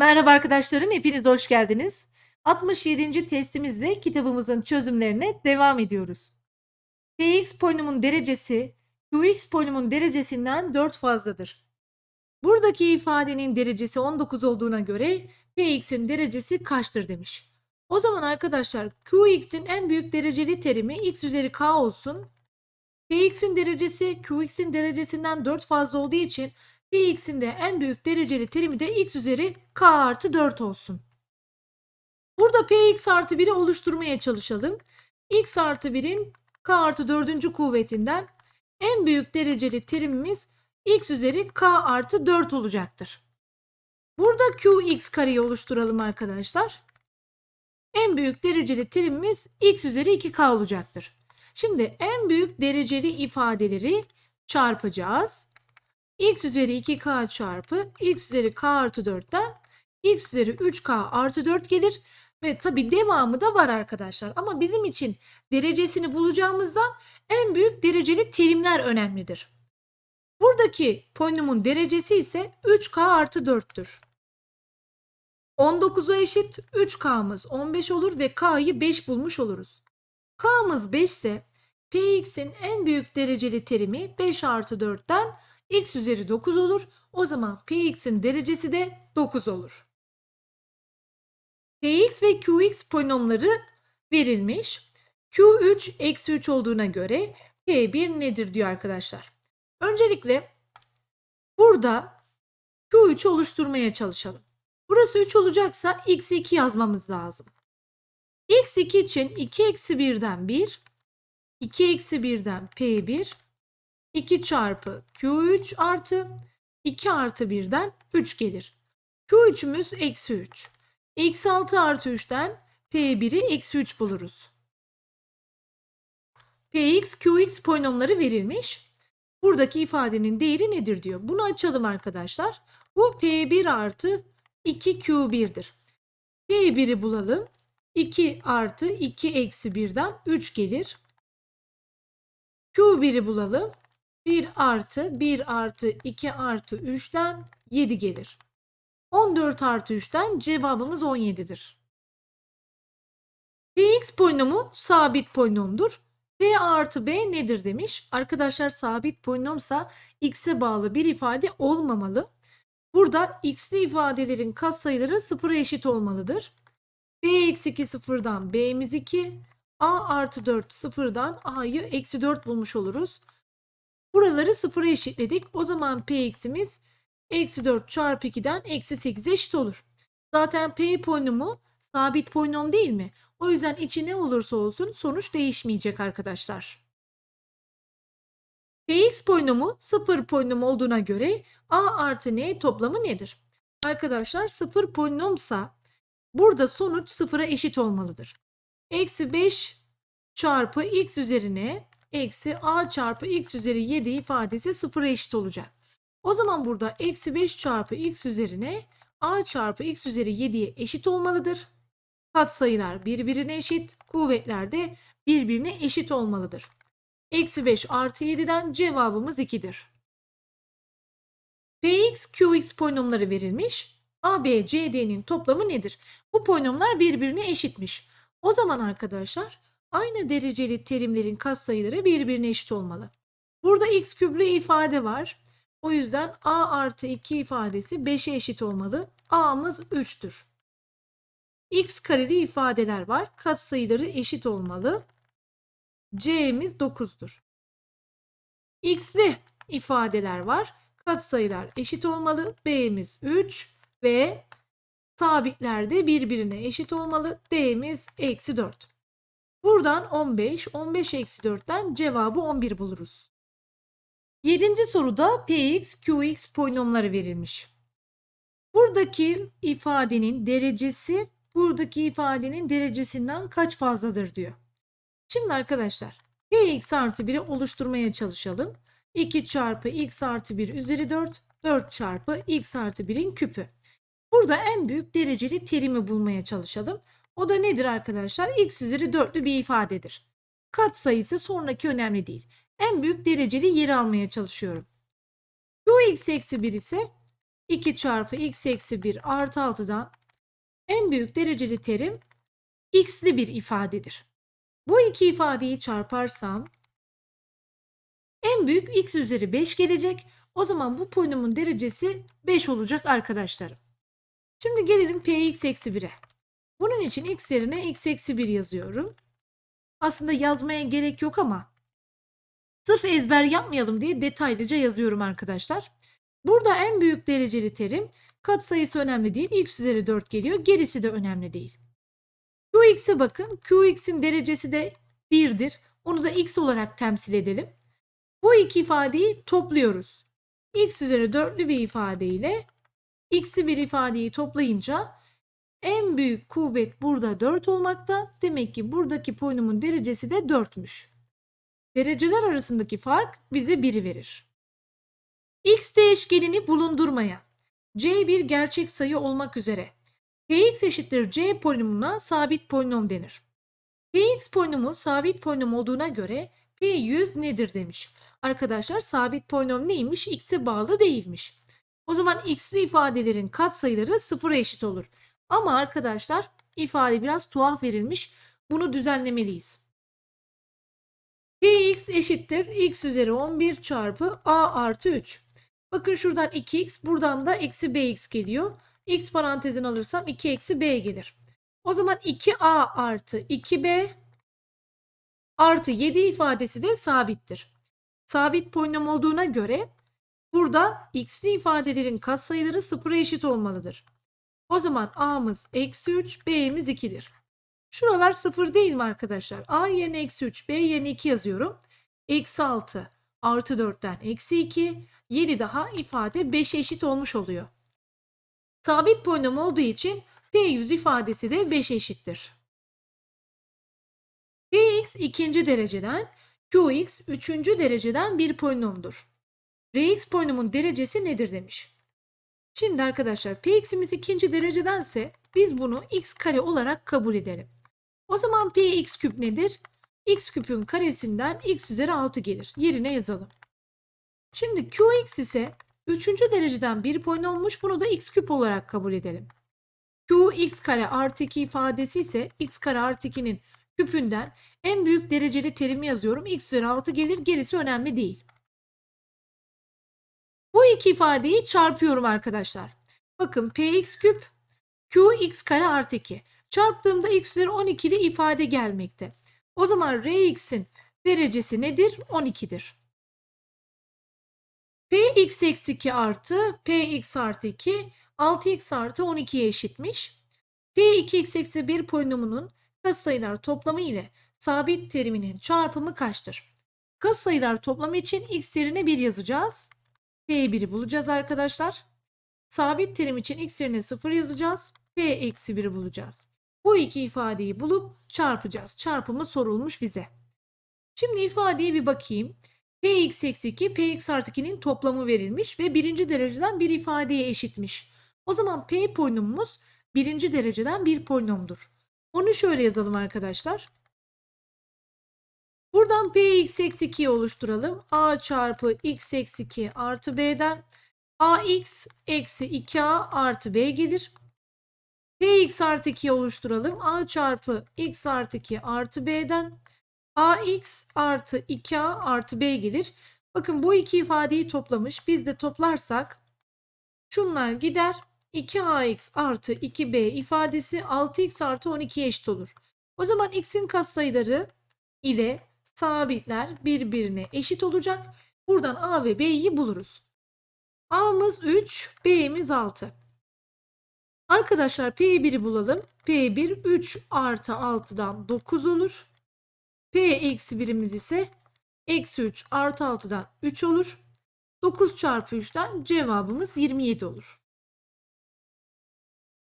Merhaba arkadaşlarım, hepiniz hoş geldiniz. 67. testimizle kitabımızın çözümlerine devam ediyoruz. Px polinomun derecesi Qx polinomun derecesinden 4 fazladır. Buradaki ifadenin derecesi 19 olduğuna göre Px'in derecesi kaçtır demiş. O zaman arkadaşlar Qx'in en büyük dereceli terimi x üzeri k olsun. Px'in derecesi Qx'in derecesinden 4 fazla olduğu için Px'in de en büyük dereceli terimi de x üzeri k artı 4 olsun. Burada Px artı 1'i oluşturmaya çalışalım. x artı 1'in k artı 4. kuvvetinden en büyük dereceli terimimiz x üzeri k artı 4 olacaktır. Burada qx kareyi oluşturalım arkadaşlar. En büyük dereceli terimimiz x üzeri 2k olacaktır. Şimdi en büyük dereceli ifadeleri çarpacağız x üzeri 2k çarpı x üzeri k artı 4'ten x üzeri 3k artı 4 gelir. Ve tabi devamı da var arkadaşlar. Ama bizim için derecesini bulacağımızdan en büyük dereceli terimler önemlidir. Buradaki polinomun derecesi ise 3k artı 4'tür. 19'a eşit 3k'mız 15 olur ve k'yı 5 bulmuş oluruz. k'mız 5 ise px'in en büyük dereceli terimi 5 artı 4'ten x üzeri 9 olur. O zaman px'in derecesi de 9 olur. px ve qx polinomları verilmiş. q3 eksi 3 olduğuna göre p1 nedir diyor arkadaşlar. Öncelikle burada q3 oluşturmaya çalışalım. Burası 3 olacaksa x2 yazmamız lazım. x2 için 2 eksi 1'den 1, 2 eksi 1'den p1, 2 çarpı Q3 artı 2 artı 1'den 3 gelir. Q3'ümüz eksi 3. Eksi 6 artı 3'ten P1'i eksi 3 buluruz. Px, Qx polinomları verilmiş. Buradaki ifadenin değeri nedir diyor. Bunu açalım arkadaşlar. Bu P1 artı 2Q1'dir. P1'i bulalım. 2 artı 2 eksi 1'den 3 gelir. Q1'i bulalım. 1 artı 1 artı 2 artı 3'ten 7 gelir. 14 artı 3'ten cevabımız 17'dir. Px polinomu sabit polinomdur. P artı B nedir demiş. Arkadaşlar sabit polinomsa x'e bağlı bir ifade olmamalı. Burada x'li ifadelerin katsayıları sıfıra eşit olmalıdır. b eksi 2 sıfırdan b'miz 2, a artı 4 sıfırdan a'yı eksi 4 bulmuş oluruz. Buraları sıfıra eşitledik. O zaman px'imiz eksi 4 çarpı 2'den eksi 8'e eşit olur. Zaten p polinomu sabit polinom değil mi? O yüzden içi ne olursa olsun sonuç değişmeyecek arkadaşlar. px polinomu sıfır polinom olduğuna göre a artı n toplamı nedir? Arkadaşlar sıfır polinomsa burada sonuç sıfıra eşit olmalıdır. Eksi 5 çarpı x üzerine eksi a çarpı x üzeri 7 ifadesi sıfıra eşit olacak. O zaman burada eksi 5 çarpı x üzerine a çarpı x üzeri 7'ye eşit olmalıdır. Katsayılar birbirine eşit, kuvvetler de birbirine eşit olmalıdır. Eksi 5 artı 7'den cevabımız 2'dir. Px, Qx polinomları verilmiş. A, B, C, D'nin toplamı nedir? Bu polinomlar birbirine eşitmiş. O zaman arkadaşlar Aynı dereceli terimlerin katsayıları birbirine eşit olmalı. Burada x küplü ifade var. O yüzden a artı 2 ifadesi 5'e eşit olmalı. a'mız 3'tür. x kareli ifadeler var. Katsayıları eşit olmalı. c'miz 9'dur. x'li ifadeler var. Katsayılar eşit olmalı. b'miz 3 ve sabitler de birbirine eşit olmalı. d'miz eksi 4. Buradan 15, 15 eksi 4'ten cevabı 11 buluruz. Yedinci soruda Px, Qx polinomları verilmiş. Buradaki ifadenin derecesi buradaki ifadenin derecesinden kaç fazladır diyor. Şimdi arkadaşlar Px artı 1'i oluşturmaya çalışalım. 2 çarpı x artı 1 üzeri 4, 4 çarpı x artı 1'in küpü. Burada en büyük dereceli terimi bulmaya çalışalım. O da nedir arkadaşlar? x üzeri 4'lü bir ifadedir. Kat sayısı sonraki önemli değil. En büyük dereceli yeri almaya çalışıyorum. qx eksi 1 ise 2 çarpı x eksi 1 artı 6'dan en büyük dereceli terim x'li bir ifadedir. Bu iki ifadeyi çarparsam en büyük x üzeri 5 gelecek. O zaman bu polinomun derecesi 5 olacak arkadaşlarım. Şimdi gelelim px eksi 1'e. Bunun için x yerine x eksi 1 yazıyorum. Aslında yazmaya gerek yok ama sırf ezber yapmayalım diye detaylıca yazıyorum arkadaşlar. Burada en büyük dereceli terim katsayısı önemli değil. x üzeri 4 geliyor. Gerisi de önemli değil. Qx'e bakın. Qx'in derecesi de 1'dir. Onu da x olarak temsil edelim. Bu iki ifadeyi topluyoruz. x üzeri 4'lü bir ifade ile x'li bir ifadeyi toplayınca en büyük kuvvet burada 4 olmakta. Demek ki buradaki polinomun derecesi de 4'müş. Dereceler arasındaki fark bize 1'i verir. x değişkenini bulundurmaya c bir gerçek sayı olmak üzere px eşittir c polinomuna sabit polinom denir. px polinomu sabit polinom olduğuna göre p100 nedir demiş. Arkadaşlar sabit polinom neymiş? x'e bağlı değilmiş. O zaman x'li ifadelerin katsayıları sıfıra eşit olur. Ama arkadaşlar ifade biraz tuhaf verilmiş. Bunu düzenlemeliyiz. px eşittir x üzeri 11 çarpı a artı 3. Bakın şuradan 2x buradan da eksi bx geliyor. x parantezin alırsam 2 eksi b gelir. O zaman 2a artı 2b artı 7 ifadesi de sabittir. Sabit polinom olduğuna göre burada x'li ifadelerin katsayıları sıfıra eşit olmalıdır. O zaman a'mız eksi 3, b'miz 2'dir. Şuralar sıfır değil mi arkadaşlar? a yerine eksi 3, b yerine 2 yazıyorum. Eksi 6 artı 4'ten eksi 2, 7 daha ifade 5 eşit olmuş oluyor. Sabit polinom olduğu için p100 ifadesi de 5 eşittir. px ikinci dereceden, qx üçüncü dereceden bir polinomdur. Rx polinomun derecesi nedir demiş. Şimdi arkadaşlar px'imiz ikinci derecedense biz bunu x kare olarak kabul edelim. O zaman px küp nedir? x küpün karesinden x üzeri 6 gelir. Yerine yazalım. Şimdi qx ise 3. dereceden bir polinommuş. Bunu da x küp olarak kabul edelim. qx kare artı 2 ifadesi ise x kare artı 2'nin küpünden en büyük dereceli terimi yazıyorum. x üzeri 6 gelir. Gerisi önemli değil. Bu iki ifadeyi çarpıyorum arkadaşlar. Bakın px küp qx kare artı 2. Çarptığımda x üzeri 12'li ifade gelmekte. O zaman rx'in derecesi nedir? 12'dir. px eksi 2 artı px artı 2 6x artı 12'ye eşitmiş. p2x eksi 1 polinomunun katsayılar toplamı ile sabit teriminin çarpımı kaçtır? Katsayılar toplamı için x yerine 1 yazacağız. P1'i bulacağız arkadaşlar. Sabit terim için x yerine 0 yazacağız. P eksi 1'i bulacağız. Bu iki ifadeyi bulup çarpacağız. Çarpımı sorulmuş bize. Şimdi ifadeye bir bakayım. Px eksi 2, Px artı 2'nin toplamı verilmiş ve birinci dereceden bir ifadeye eşitmiş. O zaman P polinomumuz birinci dereceden bir polinomdur. Onu şöyle yazalım arkadaşlar. Buradan px eksi 2'yi oluşturalım. a çarpı x eksi 2 artı b'den ax eksi 2a artı b gelir. px artı 2'yi oluşturalım. a çarpı x artı 2 artı b'den ax artı 2a artı b gelir. Bakın bu iki ifadeyi toplamış. Biz de toplarsak şunlar gider. 2ax artı 2b ifadesi 6x artı 12'ye eşit olur. O zaman x'in katsayıları ile sabitler birbirine eşit olacak. Buradan A ve B'yi buluruz. A'mız 3, B'miz 6. Arkadaşlar P1'i bulalım. P1 3 artı 6'dan 9 olur. P eksi 1'imiz ise eksi 3 artı 6'dan 3 olur. 9 çarpı 3'ten cevabımız 27 olur.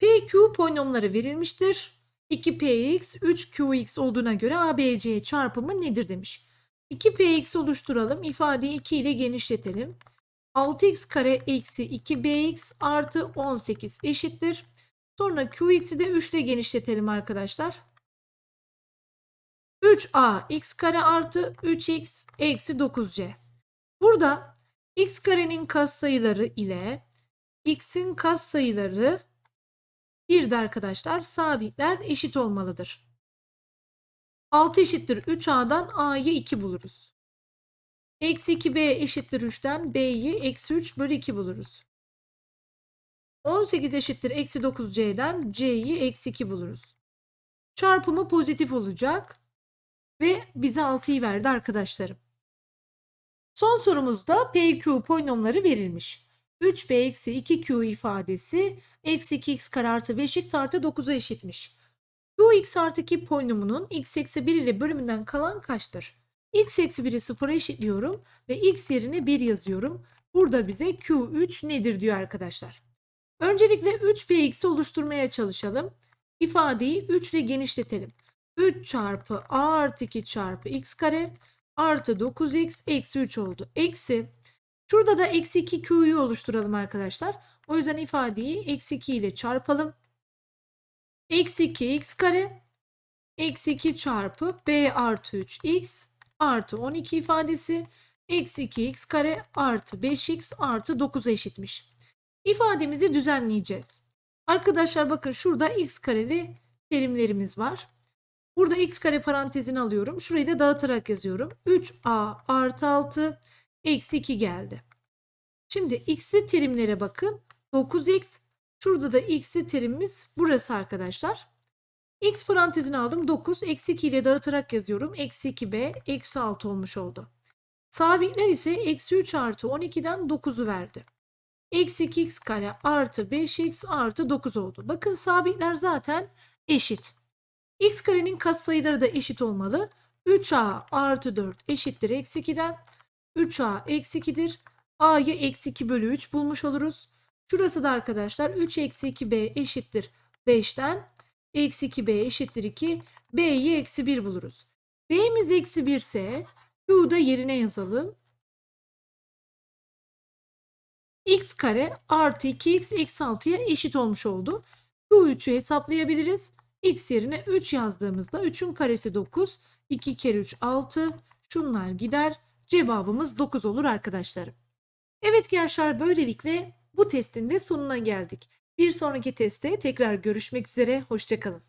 PQ polinomları verilmiştir. 2px 3qx olduğuna göre ABC çarpımı nedir demiş. 2px oluşturalım. İfadeyi 2 ile genişletelim. 6x kare eksi 2bx artı 18 eşittir. Sonra qx'i de 3 ile genişletelim arkadaşlar. 3a x kare artı 3x eksi 9c. Burada x karenin katsayıları ile x'in katsayıları 1'de arkadaşlar sabitler eşit olmalıdır. 6 eşittir 3a'dan a'yı 2 buluruz. Eksi 2b eşittir 3'ten b'yi eksi 3 bölü 2 buluruz. 18 eşittir eksi 9c'den c'yi eksi 2 buluruz. Çarpımı pozitif olacak ve bize 6'yı verdi arkadaşlarım. Son sorumuzda PQ polinomları verilmiş. 3b eksi 2q ifadesi eksi 2x kare artı 5x artı 9'a eşitmiş. qx artı 2 polinomunun x eksi 1 ile bölümünden kalan kaçtır? x eksi 1'i sıfıra eşitliyorum ve x yerine 1 yazıyorum. Burada bize q3 nedir diyor arkadaşlar. Öncelikle 3px'i oluşturmaya çalışalım. İfadeyi 3 ile genişletelim. 3 çarpı a artı 2 çarpı x kare artı 9x eksi 3 oldu. Eksi şurada da eksi 2 q'yu oluşturalım arkadaşlar. O yüzden ifadeyi eksi 2 ile çarpalım. Eksi 2 x kare eksi 2 çarpı b artı 3 x artı 12 ifadesi eksi 2 x kare artı 5x artı 9'a eşitmiş. İfademizi düzenleyeceğiz. Arkadaşlar bakın şurada x kareli terimlerimiz var. Burada x kare parantezini alıyorum. Şurayı da dağıtarak yazıyorum. 3a artı 6 eksi 2 geldi. Şimdi x'li terimlere bakın. 9x. Şurada da x'li terimimiz burası arkadaşlar. x parantezini aldım. 9. Eksi 2 ile dağıtarak yazıyorum. Eksi 2b eksi 6 olmuş oldu. Sabitler ise eksi 3 artı 12'den 9'u verdi. Eksi 2x kare artı 5x artı 9 oldu. Bakın sabitler zaten eşit. x karenin katsayıları da eşit olmalı. 3a artı 4 eşittir eksi 2'den. 3a eksi 2'dir. a'yı eksi 2 bölü 3 bulmuş oluruz. Şurası da arkadaşlar 3 eksi 2b eşittir 5'ten. Eksi 2b eşittir 2. b'yi eksi 1 buluruz. b'miz eksi 1 ise q'u da yerine yazalım. x kare artı 2x eksi 6'ya eşit olmuş oldu. Q3'ü hesaplayabiliriz. x yerine 3 yazdığımızda 3'ün karesi 9. 2 kere 3 6. Şunlar gider. Cevabımız 9 olur arkadaşlarım. Evet gençler böylelikle bu testin de sonuna geldik. Bir sonraki teste tekrar görüşmek üzere. Hoşçakalın.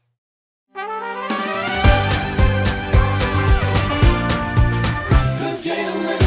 Kız yayınları